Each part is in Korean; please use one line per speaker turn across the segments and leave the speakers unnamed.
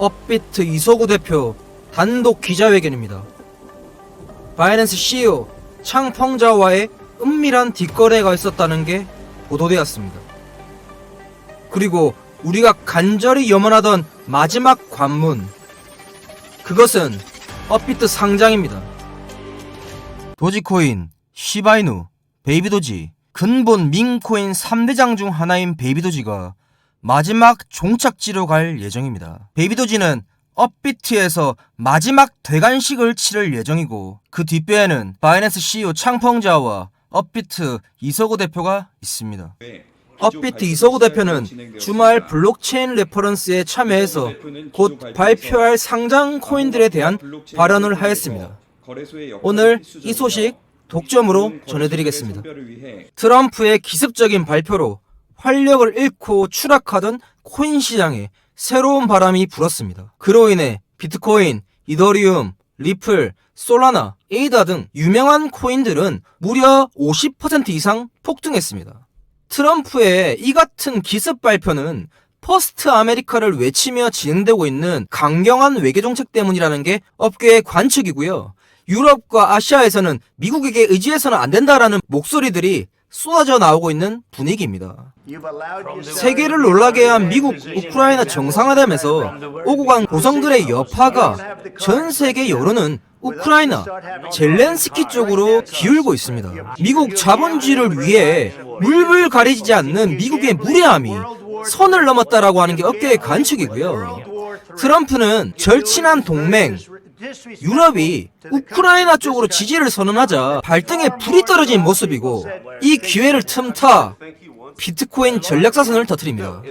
업비트 이소구 대표 단독 기자회견입니다. 바이낸스 CEO 창펑자와의 은밀한 뒷거래가 있었다는 게 보도되었습니다. 그리고 우리가 간절히 염원하던 마지막 관문 그것은 업비트 상장입니다. 도지코인, 시바이누, 베이비도지, 근본 밍코인 3대장 중 하나인 베이비도지가 마지막 종착지로 갈 예정입니다. 베이비도지는 업비트에서 마지막 대관식을 치를 예정이고 그 뒷배에는 바이낸스 CEO 창펑자와 업비트 이서구 대표가 있습니다. 업비트 이서구 대표는 주말 블록체인 레퍼런스에 참여해서 곧 발표할 상장 코인들에 대한 발언을 하였습니다. 오늘 이 소식 독점으로 전해드리겠습니다. 트럼프의 기습적인 발표로 활력을 잃고 추락하던 코인 시장에 새로운 바람이 불었습니다. 그로 인해 비트코인, 이더리움, 리플, 솔라나, 에이다 등 유명한 코인들은 무려 50% 이상 폭등했습니다. 트럼프의 이 같은 기습 발표는 퍼스트 아메리카를 외치며 진행되고 있는 강경한 외교 정책 때문이라는 게 업계의 관측이고요. 유럽과 아시아에서는 미국에게 의지해서는 안 된다라는 목소리들이 쏟아져 나오고 있는 분위기입니다. 세계를 놀라게 한 미국 우크라이나 정상화되면서 오고 간 고성들의 여파가 전 세계 여론은 우크라이나 젤렌스키 쪽으로 기울고 있습니다. 미국 자본주의를 위해 물불 가리지 않는 미국의 무례함이 선을 넘었다라고 하는 게 업계의 관측이고요. 트럼프는 절친한 동맹 유럽이 우크라이나 쪽으로 지지를 선언하자 발등에 불이 떨어진 모습이고 이 기회를 틈타 비트코인 전략사선을 터뜨립니다.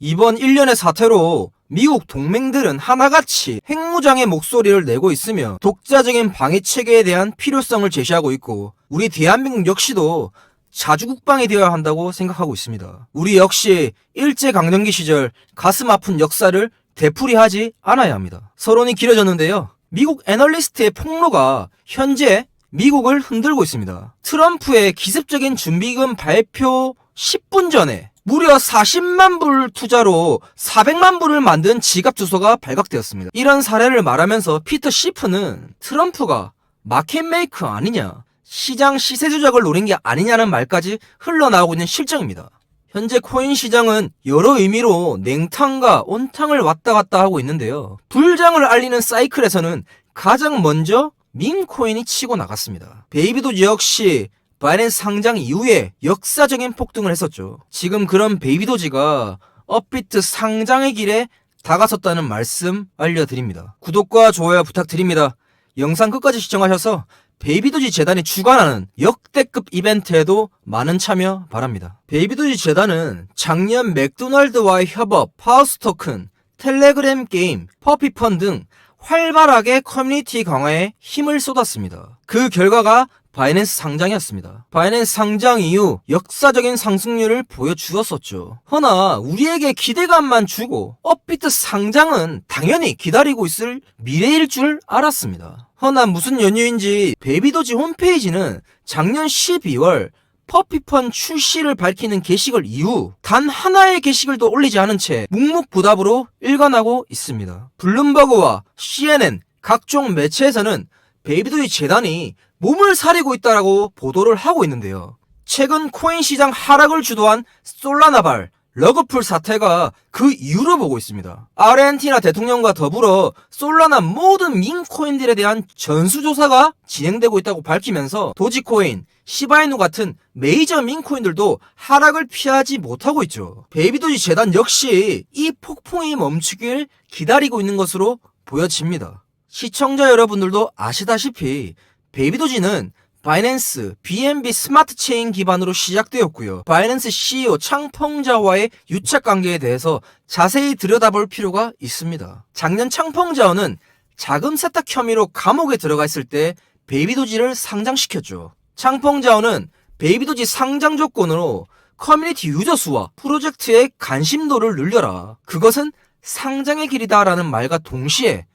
이번 일련의 사태로 미국 동맹들은 하나같이 핵무장의 목소리를 내고 있으며 독자적인 방해 체계에 대한 필요성을 제시하고 있고 우리 대한민국 역시도 자주국방이 되어야 한다고 생각하고 있습니다. 우리 역시 일제강점기 시절 가슴 아픈 역사를 되풀이하지 않아야 합니다. 서론이 길어졌는데요. 미국 애널리스트의 폭로가 현재 미국을 흔들고 있습니다. 트럼프의 기습적인 준비금 발표 10분 전에 무려 40만 불 투자로 400만 불을 만든 지갑 주소가 발각되었습니다. 이런 사례를 말하면서 피터 시프는 트럼프가 마켓 메이커 아니냐, 시장 시세 조작을 노린 게 아니냐는 말까지 흘러나오고 있는 실정입니다. 현재 코인 시장은 여러 의미로 냉탕과 온탕을 왔다 갔다 하고 있는데요. 불장을 알리는 사이클에서는 가장 먼저 민코인이 치고 나갔습니다. 베이비도지 역시 바이낸스 상장 이후에 역사적인 폭등을 했었죠. 지금 그런 베이비도지가 업비트 상장의 길에 다가섰다는 말씀 알려드립니다. 구독과 좋아요 부탁드립니다. 영상 끝까지 시청하셔서 베이비도지 재단이 주관하는 역대급 이벤트에도 많은 참여 바랍니다. 베이비도지 재단은 작년 맥도날드와의 협업, 파워스토큰, 텔레그램 게임, 퍼피펀 등 활발하게 커뮤니티 강화에 힘을 쏟았습니다. 그 결과가 바이낸스 상장이었습니다. 바이낸스 상장 이후 역사적인 상승률을 보여주었었죠. 허나 우리에게 기대감만 주고 업비트 상장은 당연히 기다리고 있을 미래일 줄 알았습니다. 허나 무슨 연유인지 베이비도지 홈페이지는 작년 12월 퍼피펀 출시를 밝히는 게시글 이후 단 하나의 게시글도 올리지 않은 채 묵묵부답으로 일관하고 있습니다. 블룸버그와 CNN 각종 매체에서는 베이비도이 재단이 몸을 사리고 있다라고 보도를 하고 있는데요. 최근 코인 시장 하락을 주도한 솔라나발, 러그풀 사태가 그 이유로 보고 있습니다. 아르헨티나 대통령과 더불어 솔라나 모든 밈코인들에 대한 전수조사가 진행되고 있다고 밝히면서 도지코인, 시바이누 같은 메이저 밈코인들도 하락을 피하지 못하고 있죠. 베이비도지 재단 역시 이 폭풍이 멈추길 기다리고 있는 것으로 보여집니다. 시청자 여러분들도 아시다시피 베이비도지는 바이낸스, BNB 스마트 체인 기반으로 시작되었고요. 바이낸스 CEO 창펑자와의 유착 관계에 대해서 자세히 들여다볼 필요가 있습니다. 작년 창펑자와는 자금 세탁 혐의로 감옥에 들어가 있을 때 베이비도지를 상장시켰죠. 창펑자와는 베이비도지 상장 조건으로 커뮤니티 유저 수와 프로젝트의 관심도를 늘려라. 그것은 상장의 길이다라는 말과 동시에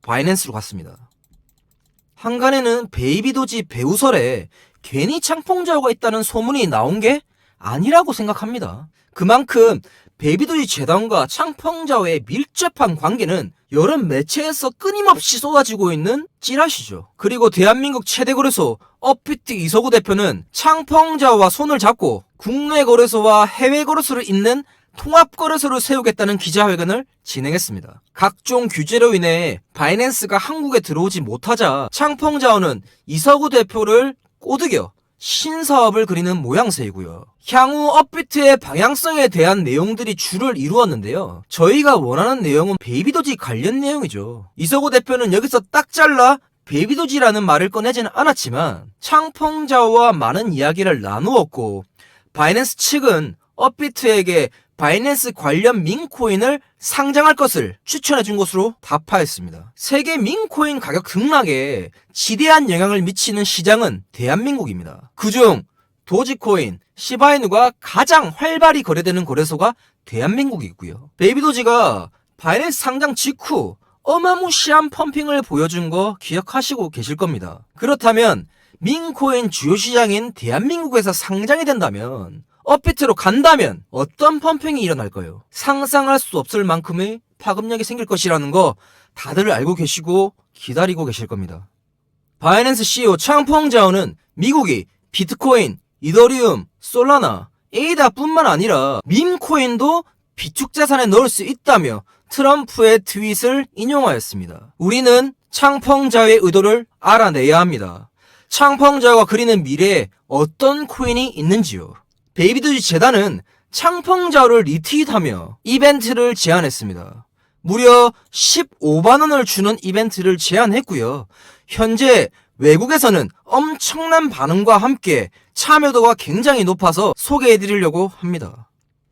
바이낸스로 갔습니다. 한간에는 베이비도지 배우설에 괜히 창풍자오가 있다는 소문이 나온 게 아니라고 생각합니다. 그만큼 베이비도지 재단과 창펑자와의 밀접한 관계는 여러 매체에서 끊임없이 쏟아지고 있는 찌라시죠. 그리고 대한민국 최대 거래소 업비트 이서구 대표는 창펑자와 손을 잡고 국내 거래소와 해외 거래소를 잇는 통합 거래소를 세우겠다는 기자회견을 진행했습니다. 각종 규제로 인해 바이낸스가 한국에 들어오지 못하자 창펑자원은 이서구 대표를 꼬드겨 신사업을 그리는 모양새이고요. 향후 업비트의 방향성에 대한 내용들이 주를 이루었는데요. 저희가 원하는 내용은 베이비도지 관련 내용이죠. 이서구 대표는 여기서 딱 잘라 베이비도지라는 말을 꺼내지는 않았지만 창펑자와 많은 이야기를 나누었고 바이낸스 측은 업비트에게 바이낸스 관련 민코인을 상장할 것을 추천해 준 것으로 답하였습니다. 세계 민코인 가격 등락에 지대한 영향을 미치는 시장은 대한민국입니다. 그중 도지코인, 시바이누가 가장 활발히 거래되는 거래소가 대한민국이고요. 베이비도지가 바이낸스 상장 직후 어마무시한 펌핑을 보여준 거 기억하시고 계실 겁니다. 그렇다면 민코인 주요 시장인 대한민국에서 상장이 된다면 업비트로 간다면 어떤 펌핑이 일어날까요? 상상할 수 없을 만큼의 파급력이 생길 것이라는 거 다들 알고 계시고 기다리고 계실 겁니다. 바이낸스 CEO 창펑 자오는 미국이 비트코인, 이더리움, 솔라나, 에이다뿐만 아니라 밈코인도 비축 자산에 넣을 수 있다며 트럼프의 트윗을 인용하였습니다. 우리는 창펑자의 의도를 알아내야 합니다. 창펑자가 그리는 미래에 어떤 코인이 있는지요. 베이비도지 재단은 창펑자를 리트윗하며 이벤트를 제안했습니다. 무려 15만 원을 주는 이벤트를 제안했고요. 현재 외국에서는 엄청난 반응과 함께 참여도가 굉장히 높아서 소개해드리려고 합니다.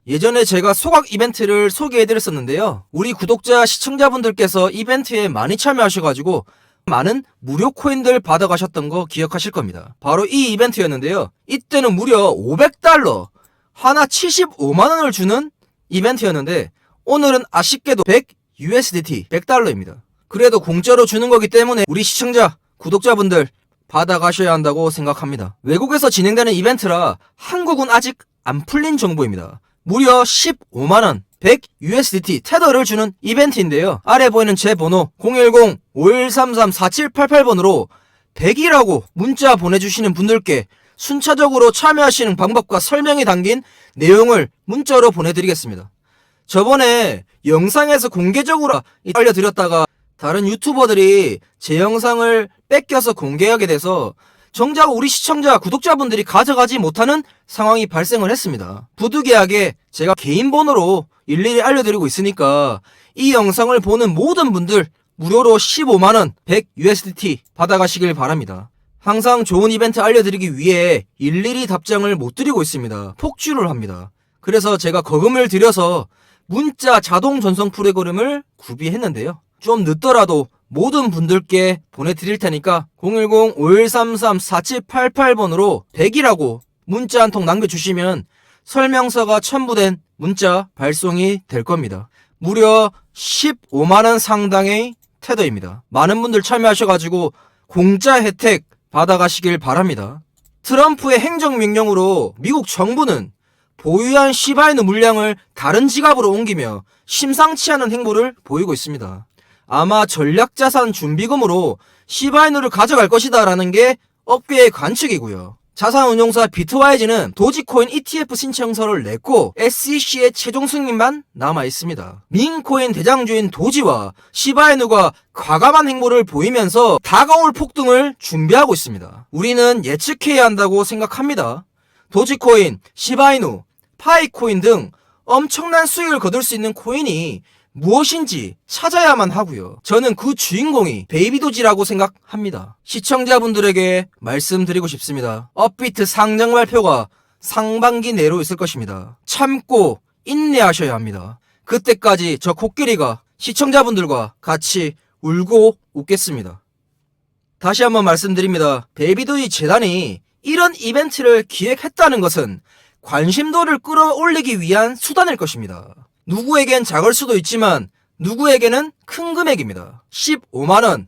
예전에 제가 소각 이벤트를 소개해드렸었는데요. 우리 구독자 시청자분들께서 이벤트에 많이 참여하셔가지고 많은 무료 코인들 받아가셨던 거 기억하실 겁니다. 바로 이 이벤트였는데요. 이때는 무려 500달러, 하나 75만원을 주는 이벤트였는데, 오늘은 아쉽게도 100 USDT, 100달러입니다. 그래도 공짜로 주는 거기 때문에 우리 시청자, 구독자분들 받아가셔야 한다고 생각합니다. 외국에서 진행되는 이벤트라 한국은 아직 안 풀린 정보입니다. 무려 15만원, 100 USDT 테더를 주는 이벤트인데요. 아래 보이는 제 번호 010-5133-4788번으로 100이라고 문자 보내주시는 분들께 순차적으로 참여하시는 방법과 설명이 담긴 내용을 문자로 보내드리겠습니다. 저번에 영상에서 공개적으로 알려드렸다가 다른 유튜버들이 제 영상을 뺏겨서 공개하게 돼서 정작 우리 시청자, 구독자분들이 가져가지 못하는 상황이 발생을 했습니다. 부득이하게 제가 개인 번호로 일일이 알려드리고 있으니까 이 영상을 보는 모든 분들 무료로 15만원 100 USDT 받아가시길 바랍니다. 항상 좋은 이벤트 알려드리기 위해 일일이 답장을 못 드리고 있습니다. 폭주를 합니다. 그래서 제가 거금을 들여서 문자 자동 전송 프로그램을 구비했는데요. 좀 늦더라도 모든 분들께 보내드릴 테니까 010-5133-4788번으로 100이라고 문자 한 통 남겨주시면 설명서가 첨부된 문자 발송이 될 겁니다. 무려 15만원 상당의 테더입니다. 많은 분들 참여하셔가지고 공짜 혜택 받아가시길 바랍니다. 트럼프의 행정명령으로 미국 정부는 보유한 시바이누 물량을 다른 지갑으로 옮기며 심상치 않은 행보를 보이고 있습니다. 아마 전략자산 준비금으로 시바이누를 가져갈 것이다 라는 게 업계의 관측이고요. 자산운용사 비트와이즈는 도지코인 ETF 신청서를 냈고 SEC의 최종 승인만 남아 있습니다. 민코인 대장주인 도지와 시바이누가 과감한 행보를 보이면서 다가올 폭등을 준비하고 있습니다. 우리는 예측해야 한다고 생각합니다. 도지코인, 시바이누, 파이코인 등 엄청난 수익을 거둘 수 있는 코인이 무엇인지 찾아야만 하고요. 저는 그 주인공이 베이비도지라고 생각합니다. 시청자분들에게 말씀드리고 싶습니다. 업비트 상장 발표가 상반기 내로 있을 것입니다. 참고 인내하셔야 합니다. 그때까지 저 코끼리가 시청자분들과 같이 울고 웃겠습니다. 다시 한번 말씀드립니다. 베이비도지 재단이 이런 이벤트를 기획했다는 것은 관심도를 끌어올리기 위한 수단일 것입니다. 누구에겐 작을 수도 있지만 누구에게는 큰 금액입니다. 15만원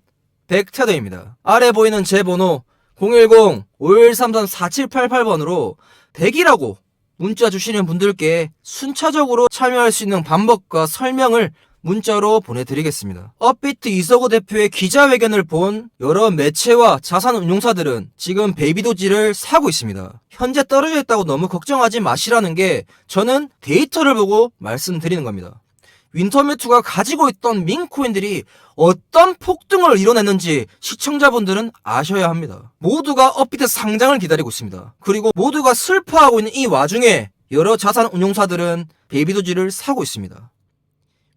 100테더입니다. 아래 보이는 제 번호 010-5133-4788번으로 100이라고 문자 주시는 분들께 순차적으로 참여할 수 있는 방법과 설명을 문자로 보내드리겠습니다. 업비트 이서구 대표의 기자회견을 본 여러 매체와 자산운용사들은 지금 베이비도지를 사고 있습니다. 현재 떨어져 있다고 너무 걱정하지 마시라는 게 저는 데이터를 보고 말씀드리는 겁니다. 윈터뮤트가 가지고 있던 민코인들이 어떤 폭등을 이뤄냈는지 시청자분들은 아셔야 합니다. 모두가 업비트 상장을 기다리고 있습니다. 그리고 모두가 슬퍼하고 있는 이 와중에 여러 자산 운용사들은 베이비도지를 사고 있습니다.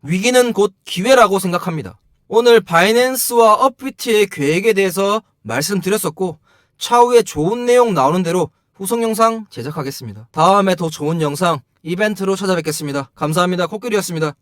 위기는 곧 기회라고 생각합니다. 오늘 바이낸스와 업비트의 계획에 대해서 말씀드렸었고 차후에 좋은 내용 나오는 대로 후속 영상 제작하겠습니다. 다음에 더 좋은 영상 이벤트로 찾아뵙겠습니다. 감사합니다. 코끼리였습니다.